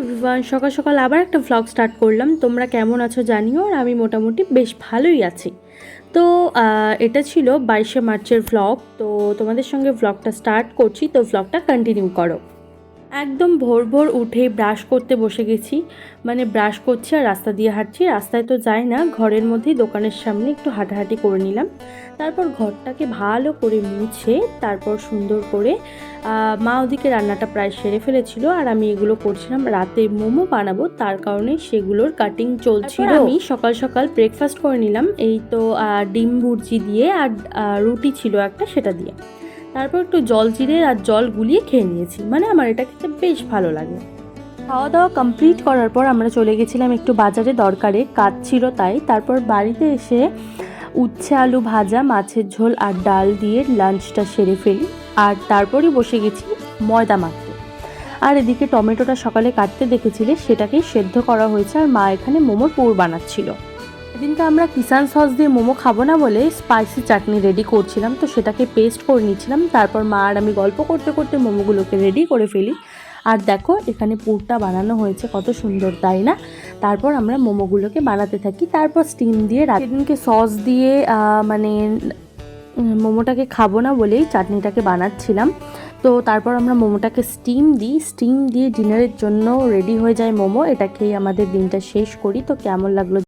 Everyone সকাল সকাল আবার একটা ভ্লগ স্টার্ট করলাম। তোমরা কেমন আছো জানিও, আর আমি মোটামুটি বেশ ভালোই আছি। তো এটা ছিল বাইশে মার্চের ভ্লগ তো, তোমাদের সঙ্গে ভ্লগটা স্টার্ট করছি। তো ভ্লগটা কন্টিনিউ করো। একদম ভোর ভোর উঠে ব্রাশ করতে বসে গেছি। মানে ব্রাশ করছি আর রাস্তা দিয়ে হাঁটছি। রাস্তায় তো যাই না, ঘরের মধ্যেই দোকানের সামনে একটু হাঁটাহাঁটি করে নিলাম। তারপর ঘরটাকে ভালো করে মুছে, তারপর সুন্দর করে মা ওদিকে রান্নাটা প্রায় সেরে ফেলেছিল আর আমি এগুলো করছিলাম। রাতে মোমো বানাবো, তার কারণে সেগুলোর কাটিং চলছিল। আমি সকাল সকাল ব্রেকফাস্ট করে নিলাম। এই তো ডিম ভুর্জি দিয়ে আর রুটি ছিল একটা, সেটা দিয়ে। তারপর একটু জল জিরে আর জল গুলিয়ে খেয়ে নিয়েছি। মানে আমার এটা খেতে বেশ ভালো লাগে। খাওয়া দাওয়া কমপ্লিট করার পর আমরা চলে গেছিলাম একটু বাজারে দরকারে। কাজ ছিল তাই। তারপর বাড়িতে এসে উচ্ছে আলু ভাজা, মাছের ঝোল আর ডাল দিয়ে লাঞ্চটা সেরে ফেলি। আর তারপরই বসে গেছি ময়দা মাখতে। আর এদিকে টমেটোটা সকালে কাটতে দেখেছিলে, সেটাকেই সেদ্ধ করা হয়েছে। আর মা এখানে মোমোর পুর বানাচ্ছিল। এদিনকে আমরা কিষান সস দিয়ে মোমো খাব না বলে স্পাইসি চাটনি রেডি করছিলাম, তো সেটাকে পেস্ট করে নিচ্ছিলাম তারপর মা আর আমি গল্প করতে করতে মোমোগুলোকে রেডি করে ফেলি। আর দেখো, এখানে পুরটা বানানো হয়েছে, কত সুন্দর, তাই না? তারপর আমরা মোমোগুলোকে বানাতে থাকি। তারপর স্টিম দিয়ে সেদিনকে সস দিয়ে মানে মোমোটাকে খাব না বলেই চাটনিটাকে বানাচ্ছিলাম। তো তারপর আমরা মোমোটাকে স্টিম দিই। স্টিম দিয়ে ডিনারের জন্য রেডি হয়ে যায় মোমো। এটা খেয়ে আমাদের দিনটা শেষ করি। তো কেমন লাগল